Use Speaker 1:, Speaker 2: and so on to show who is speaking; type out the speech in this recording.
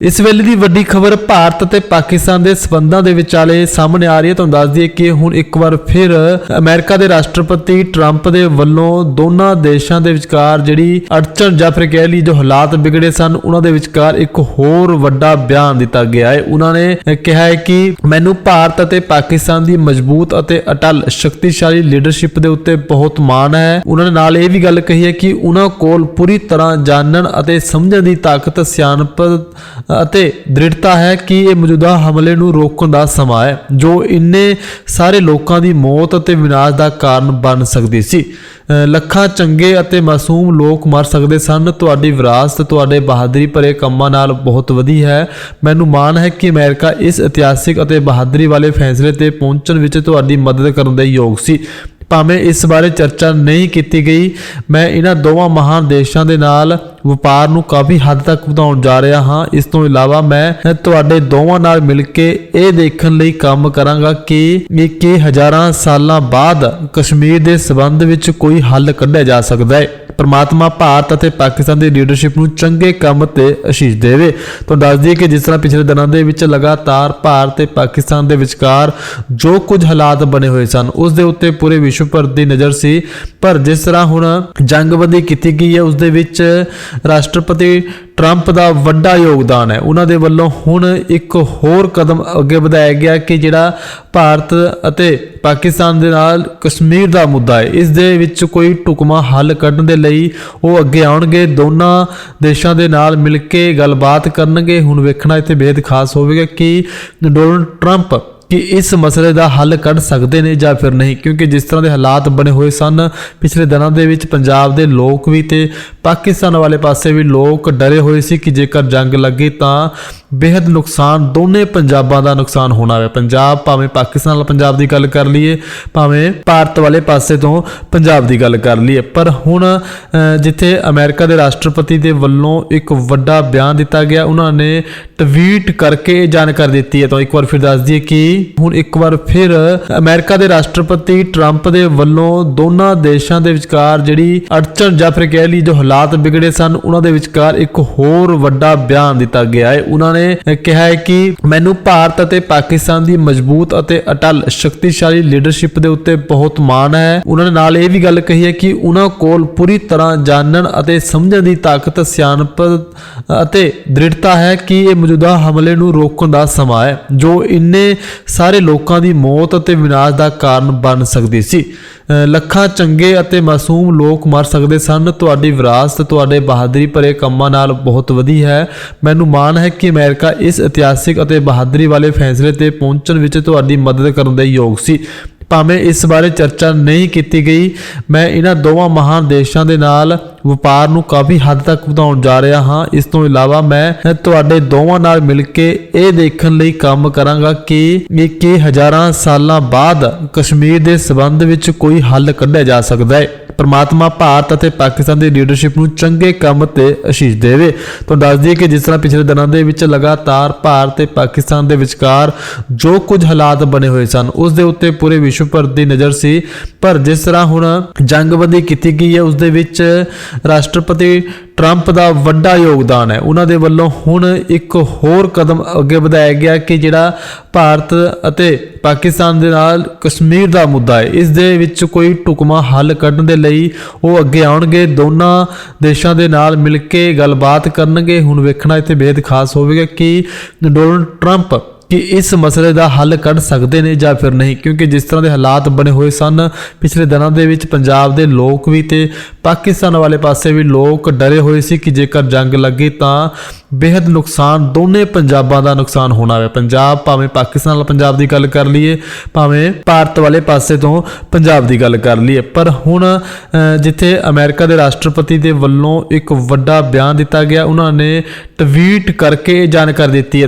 Speaker 1: ਇਸ ਵੇਲੇ ਦੀ ਵੱਡੀ ਖਬਰ ਭਾਰਤ ਅਤੇ ਪਾਕਿਸਤਾਨ ਦੇ ਸਬੰਧਾਂ ਦੇ ਵਿਚਾਲੇ ਸਾਹਮਣੇ ਆ ਰਹੀ ਹੈ। ਤੁਹਾਨੂੰ ਦੱਸ ਦਈਏ ਕਿ ਹੁਣ ਇੱਕ ਵਾਰ ਫਿਰ ਅਮਰੀਕਾ ਦੇ ਰਾਸ਼ਟਰਪਤੀ ਟਰੰਪ ਦੇ ਵੱਲੋਂ ਦੋਨਾਂ ਦੇਸ਼ਾਂ ਦੇ ਵਿਚਕਾਰ ਜਿਹੜੀ ਅੜਚਨ ਜਾਂ ਫਿਰ ਕਹਿ ਲਈ ਜੋ ਹਾਲਾਤ ਵਿਗੜੇ ਸਨ, ਉਹਨਾਂ ਦੇ ਵਿਚਕਾਰ ਇੱਕ ਹੋਰ ਵੱਡਾ ਬਿਆਨ ਦਿੱਤਾ ਗਿਆ ਹੈ। ਉਹਨਾਂ ਨੇ ਕਿਹਾ ਹੈ ਕਿ ਮੈਨੂੰ ਭਾਰਤ ਅਤੇ ਪਾਕਿਸਤਾਨ ਦੀ ਮਜ਼ਬੂਤ ਅਤੇ ਅਟਲ ਸ਼ਕਤੀਸ਼ਾਲੀ ਲੀਡਰਸ਼ਿਪ ਦੇ ਉੱਤੇ ਬਹੁਤ ਮਾਣ ਹੈ। ਉਹਨਾਂ ਨੇ ਨਾਲ ਇਹ ਵੀ ਗੱਲ ਕਹੀ ਹੈ ਕਿ ਉਹਨਾਂ ਕੋਲ ਪੂਰੀ ਤਰ੍ਹਾਂ ਜਾਣਨ ਅਤੇ ਸਮਝਣ ਦੀ ਤਾਕਤ ਸਿਆਣਪ ਅਤੇ ਦ੍ਰਿੜਤਾ ਹੈ ਕਿ ਇਹ ਮੌਜੂਦਾ ਹਮਲੇ ਨੂੰ ਰੋਕਣ ਦਾ ਸਮਾਂ ਹੈ, ਜੋ ਇੰਨੇ ਸਾਰੇ ਲੋਕਾਂ ਦੀ ਮੌਤ ਅਤੇ ਵਿਨਾਸ਼ ਦਾ ਕਾਰਨ ਬਣ ਸਕਦੀ ਸੀ। ਲੱਖਾਂ ਚੰਗੇ ਅਤੇ ਮਾਸੂਮ ਲੋਕ ਮਰ ਸਕਦੇ ਸਨ। ਤੁਹਾਡੀ ਵਿਰਾਸਤ ਤੁਹਾਡੇ ਬਹਾਦਰੀ ਭਰੇ ਕੰਮਾਂ ਨਾਲ ਬਹੁਤ ਵਧੀ ਹੈ। ਮੈਨੂੰ ਮਾਣ ਹੈ ਕਿ ਅਮਰੀਕਾ ਇਸ ਇਤਿਹਾਸਿਕ ਅਤੇ ਬਹਾਦਰੀ ਵਾਲੇ ਫੈਸਲੇ ਤੇ ਪਹੁੰਚਣ ਵਿੱਚ ਤੁਹਾਡੀ ਮਦਦ ਕਰਨ ਦੇ ਯੋਗ ਸੀ। ਭਾਵੇਂ ਇਸ ਬਾਰੇ ਚਰਚਾ ਨਹੀਂ ਕੀਤੀ ਗਈ, ਮੈਂ ਇਹਨਾਂ ਦੋਵਾਂ ਮਹਾਨ ਦੇਸ਼ਾਂ ਦੇ ਨਾਲ ਵਪਾਰ ਨੂੰ ਕਾਫੀ ਹੱਦ ਤੱਕ ਵਧਾਉਣ ਜਾ ਰਿਹਾ ਹਾਂ। ਇਸ ਤੋਂ ਇਲਾਵਾ ਮੈਂ ਤੁਹਾਡੇ ਦੋਵਾਂ ਨਾਲ ਮਿਲ ਕੇ ਇਹ ਦੇਖਣ ਲਈ ਕੰਮ ਕਰਾਂਗਾ ਕਿ ਇਹ ਕਿ ਹਜ਼ਾਰਾਂ ਸਾਲਾਂ ਬਾਅਦ ਕਸ਼ਮੀਰ ਦੇ ਸਬੰਧ ਵਿੱਚ ਕੋਈ ਹੱਲ ਕੱਢਿਆ ਜਾ ਸਕਦਾ ਹੈ। ਪਰਮਾਤਮਾ ਭਾਰਤ ਅਤੇ ਪਾਕਿਸਤਾਨ ਦੀ ਲੀਡਰਸ਼ਿਪ ਨੂੰ ਚੰਗੇ ਕੰਮ ਤੇ ਅਸ਼ੀਸ਼ ਦੇਵੇ। ਤੋਂ ਦੱਸ ਦਈਏ ਕਿ ਜਿਸ ਤਰ੍ਹਾਂ ਪਿਛਲੇ ਦਿਨਾਂ ਦੇ ਵਿੱਚ ਲਗਾਤਾਰ ਭਾਰਤ ਤੇ ਪਾਕਿਸਤਾਨ ਦੇ ਵਿਚਕਾਰ ਜੋ ਕੁਝ ਹਾਲਾਤ ਬਣੇ ਹੋਏ ਸਨ, ਉਸ ਦੇ ਉੱਤੇ ਪੂਰੇ ਵਿਸ਼ਵ ਭਰ ਦੀ ਨਜ਼ਰ ਸੀ। ਪਰ ਜਿਸ ਤਰ੍ਹਾਂ ਹੁਣ ਜੰਗਬੰਦੀ ਕੀਤੀ ਗਈ ਹੈ, ਉਸ ਦੇ ਵਿੱਚ ਰਾਸ਼ਟਰਪਤੀ ਟਰੰਪ ਦਾ ਵੱਡਾ ਯੋਗਦਾਨ ਹੈ। ਉਹਨਾਂ ਦੇ ਵੱਲੋਂ ਹੁਣ ਇੱਕ ਹੋਰ ਕਦਮ ਅੱਗੇ ਵਧਾਇਆ ਗਿਆ ਕਿ ਜਿਹੜਾ ਭਾਰਤ ਅਤੇ ਪਾਕਿਸਤਾਨ ਦੇ ਨਾਲ ਕਸ਼ਮੀਰ ਦਾ ਮੁੱਦਾ ਹੈ। ਇਸ ਦੇ ਵਿੱਚ ਕੋਈ ਟੁਕਮਾ ਹੱਲ ਕੱਢਣ ਦੇ ਲਈ ਉਹ ਅੱਗੇ ਆਉਣਗੇ। ਦੋਨਾਂ ਦੇਸ਼ਾਂ ਦੇ ਨਾਲ ਮਿਲ ਕੇ ਗੱਲਬਾਤ ਕਰਨਗੇ। ਹੁਣ ਵੇਖਣਾ ਇੱਥੇ ਬੇहद ਖਾਸ ਹੋਵੇਗਾ ਕਿ ਡੋਨਲਡ ਟਰੰਪ ਕਿ ਇਸ ਮਸਲੇ ਦਾ ਹੱਲ ਕੱਢ ਸਕਦੇ ਨੇ ਜਾਂ ਫਿਰ ਨਹੀਂ? ਕਿਉਂਕਿ ਜਿਸ ਤਰ੍ਹਾਂ ਦੇ ਹਾਲਾਤ ਬਣੇ ਹੋਏ ਸਨ ਪਿਛਲੇ ਦਿਨਾਂ ਦੇ ਵਿੱਚ ਪੰਜਾਬ ਦੇ ਲੋਕ ਵੀ ਤੇ ਪਾਕਿਸਤਾਨ ਵਾਲੇ ਪਾਸੇ ਵੀ ਲੋਕ ਡਰੇ ਹੋਏ ਸੀ ਕਿ ਜੇਕਰ ਜੰਗ ਲੱਗੇ ਤਾਂ ਬੇहद ਨੁਕਸਾਨ ਦੋਨੇ ਪੰਜਾਬਾਂ ਦਾ ਨੁਕਸਾਨ ਹੋਣਾ ਹੈ ਪੰਜਾਬ ਭਾਵੇਂ ਪਾਕਿਸਤਾਨ ਵਾਲਾ ਪੰਜਾਬ ਦੀ ਗੱਲ ਕਰ ਲਈਏ, ਭਾਵੇਂ ਭਾਰਤ ਵਾਲੇ ਪਾਸੇ ਤੋਂ ਪੰਜਾਬ ਦੀ ਗੱਲ ਕਰ ਲਈਏ। ਪਰ ਹੁਣ ਜਿੱਥੇ ਅਮਰੀਕਾ ਦੇ ਰਾਸ਼ਟਰਪਤੀ ਦੇ ਵੱਲੋਂ ਇੱਕ ਵੱਡਾ ਬਿਆਨ ਦਿੱਤਾ ਗਿਆ, ਉਹਨਾਂ ਨੇ ਟਵੀਟ ਕਰਕੇ ਇਹ ਜਾਣਕਾਰੀ ਦਿੱਤੀ ਹੈ। ਤਾਂ ਇੱਕ ਵਾਰ ਫਿਰ ਦੱਸ ਦਈਏ ਕਿ ਹੁਣ ਇੱਕ ਵਾਰ ਫਿਰ ਅਮਰੀਕਾ ਦੇ ਰਾਸ਼ਟਰਪਤੀ ਟਰੰਪ ਦੇ ਵੱਲੋਂ ਦੋਨਾਂ ਦੇਸ਼ਾਂ ਦੇ ਵਿਚਕਾਰ ਜਿਹੜੀ ਅੜਚਨ ਜਾਂ ਫਿਰ ਕਹਿ ਲਈ ਜੋ ਹਾਲਾਤ ਵਿਗੜੇ ਸਨ, ਉਹਨਾਂ ਦੇ ਵਿਚਕਾਰ ਇੱਕ ਹੋਰ ਵੱਡਾ ਬਿਆਨ ਦਿੱਤਾ ਗਿਆ ਹੈ। ਉਹਨਾਂ ਨੇ ਕਿਹਾ ਹੈ ਕਿ ਮੈਨੂੰ ਭਾਰਤ ਅਤੇ ਪਾਕਿਸਤਾਨ ਦੀ ਮਜ਼ਬੂਤ ਅਤੇ ਅਟਲ ਸ਼ਕਤੀਸ਼ਾਲੀ ਲੀਡਰਸ਼ਿਪ ਦੇ ਉੱਤੇ ਬਹੁਤ ਮਾਣ ਹੈ। ਉਹਨਾਂ ਨੇ ਨਾਲ ਇਹ ਵੀ ਗੱਲ ਕਹੀ ਹੈ ਕਿ ਉਹਨਾਂ ਕੋਲ ਪੂਰੀ ਤਰ੍ਹਾਂ ਜਾਣਨ ਅਤੇ ਸਮਝਣ ਦੀ ਤਾਕਤ, ਸਿਆਣਪ ਅਤੇ ਦ੍ਰਿੜਤਾ ਹੈ ਕਿ ਇਹ ਮੌਜੂਦਾ ਹਮਲੇ ਨੂੰ ਰੋਕਣ ਦਾ ਸਮਾਂ ਹੈ। ਜੋ ਇੰਨੇ ਸਾਰੇ ਲੋਕਾਂ ਦੀ ਮੌਤ ਅਤੇ ਵਿਨਾਸ਼ ਦਾ ਕਾਰਨ ਬਣ ਸਕਦੀ ਸੀ। ਲੱਖਾਂ ਚੰਗੇ ਅਤੇ ਮਾਸੂਮ ਲੋਕ ਮਰ ਸਕਦੇ ਸਨ। ਤੁਹਾਡੀ ਵਿਰਾਸਤ ਤੁਹਾਡੇ ਬਹਾਦਰੀ ਭਰੇ ਕੰਮਾਂ ਨਾਲ ਬਹੁਤ ਵਧੀ ਹੈ। ਮੈਨੂੰ ਮਾਣ ਹੈ ਕਿ ਅਮਰੀਕਾ ਇਸ ਇਤਿਹਾਸਿਕ ਅਤੇ ਬਹਾਦਰੀ ਵਾਲੇ ਫੈਸਲੇ ਤੇ ਪਹੁੰਚਣ ਵਿੱਚ ਤੁਹਾਡੀ ਮਦਦ ਕਰਨ ਦੇ ਯੋਗ ਸੀ। ਭਾਵੇਂ ਇਸ ਬਾਰੇ ਚਰਚਾ ਨਹੀਂ ਕੀਤੀ ਗਈ, ਮੈਂ ਇਹਨਾਂ ਦੋਵਾਂ ਮਹਾਨ ਦੇਸ਼ਾਂ ਦੇ ਨਾਲ ਵਪਾਰ ਨੂੰ ਕਾਫੀ ਹੱਦ ਤੱਕ ਵਧਾਉਣ ਜਾ ਰਿਹਾ ਹਾਂ। ਇਸ ਤੋਂ ਇਲਾਵਾ ਮੈਂ ਤੁਹਾਡੇ ਦੋਵਾਂ ਨਾਲ ਮਿਲ ਕੇ ਇਹ ਦੇਖਣ ਲਈ ਕੰਮ ਕਰਾਂਗਾ ਕਿ ਇਹ ਕਿ ਹਜ਼ਾਰਾਂ ਸਾਲਾਂ ਬਾਅਦ ਕਸ਼ਮੀਰ ਦੇ ਸਬੰਧ ਵਿੱਚ ਕੋਈ ਹੱਲ ਕੱਢਿਆ ਜਾ ਸਕਦਾ ਹੈ। ਪਰਮਾਤਮਾ ਭਾਰਤ ਅਤੇ ਪਾਕਿਸਤਾਨ ਦੀ ਲੀਡਰਸ਼ਿਪ ਨੂੰ ਚੰਗੇ ਕੰਮ ਤੇ ਅਸ਼ੀਸ਼ ਦੇਵੇ। ਤੋਂ ਦੱਸ ਦਈਏ ਕਿ ਜਿਸ ਤਰ੍ਹਾਂ ਪਿਛਲੇ ਦਿਨਾਂ ਦੇ ਵਿੱਚ ਲਗਾਤਾਰ ਭਾਰਤ ਤੇ ਪਾਕਿਸਤਾਨ ਦੇ ਵਿਚਕਾਰ ਜੋ ਕੁਝ ਹਾਲਾਤ ਬਣੇ ਹੋਏ ਸਨ, ਉਸ ਦੇ ਉੱਤੇ ਪੂਰੇ ਵਿਸ਼ਵ ਭਰ ਦੀ ਨਜ਼ਰ ਸੀ। ਪਰ ਜਿਸ ਤਰ੍ਹਾਂ ਹੁਣ ਜੰਗਬੰਦੀ ਕੀਤੀ ਗਈ ਹੈ, ਉਸ ਦੇ ਵਿੱਚ ਰਾਸ਼ਟਰਪਤੀ ਟਰੰਪ ਦਾ ਵੱਡਾ ਯੋਗਦਾਨ ਹੈ। ਉਹਨਾਂ ਦੇ ਵੱਲੋਂ ਹੁਣ ਇੱਕ ਹੋਰ ਕਦਮ ਅੱਗੇ ਵਧਾਇਆ ਗਿਆ ਕਿ ਜਿਹੜਾ ਭਾਰਤ ਅਤੇ ਪਾਕਿਸਤਾਨ ਦੇ ਨਾਲ ਕਸ਼ਮੀਰ ਦਾ ਮੁੱਦਾ ਹੈ, ਇਸ ਦੇ ਵਿੱਚ ਕੋਈ ਟੁਕਮਾ ਹੱਲ ਕੱਢਣ ਦੇ ਲਈ ਉਹ ਅੱਗੇ ਆਉਣਗੇ। ਦੋਨਾਂ ਦੇਸ਼ਾਂ ਦੇ ਨਾਲ ਮਿਲ ਕੇ ਗੱਲਬਾਤ ਕਰਨਗੇ। ਹੁਣ ਵੇਖਣਾ ਇੱਥੇ ਬੇहद ਖਾਸ ਹੋਵੇਗਾ ਕਿ ਡੋਨਲਡ ਟਰੰਪ ਕਿ ਇਸ ਮਸਲੇ ਦਾ ਹੱਲ ਕੱਢ ਸਕਦੇ ਨੇ ਜਾਂ ਫਿਰ ਨਹੀਂ? ਕਿਉਂਕਿ ਜਿਸ ਤਰ੍ਹਾਂ ਦੇ ਹਾਲਾਤ ਬਣੇ ਹੋਏ ਸਨ ਪਿਛਲੇ ਦਿਨਾਂ ਦੇ ਵਿੱਚ ਪੰਜਾਬ ਦੇ ਲੋਕ ਵੀ ਤੇ ਪਾਕਿਸਤਾਨ ਵਾਲੇ ਪਾਸੇ ਵੀ ਲੋਕ ਡਰੇ ਹੋਏ ਸੀ ਕਿ ਜੇਕਰ ਜੰਗ ਲੱਗੇ ਤਾਂ ਬੇहद ਨੁਕਸਾਨ ਦੋਨੇ ਪੰਜਾਬਾਂ ਦਾ ਨੁਕਸਾਨ ਹੋਣਾ ਹੈ ਪੰਜਾਬ ਭਾਵੇਂ ਪਾਕਿਸਤਾਨ ਵਾਲਾ ਪੰਜਾਬ ਦੀ ਗੱਲ ਕਰ ਲਈਏ, ਭਾਵੇਂ ਭਾਰਤ ਵਾਲੇ ਪਾਸੇ ਤੋਂ ਪੰਜਾਬ ਦੀ ਗੱਲ ਕਰ ਲਈਏ। ਪਰ ਹੁਣ ਜਿੱਥੇ ਅਮਰੀਕਾ ਦੇ ਰਾਸ਼ਟਰਪਤੀ ਦੇ ਵੱਲੋਂ ਇੱਕ ਵੱਡਾ ਬਿਆਨ ਦਿੱਤਾ ਗਿਆ, ਉਹਨਾਂ ਨੇ ਟਵੀਟ ਕਰਕੇ ਇਹ ਜਾਣਕਾਰੀ ਦਿੱਤੀ ਹੈ।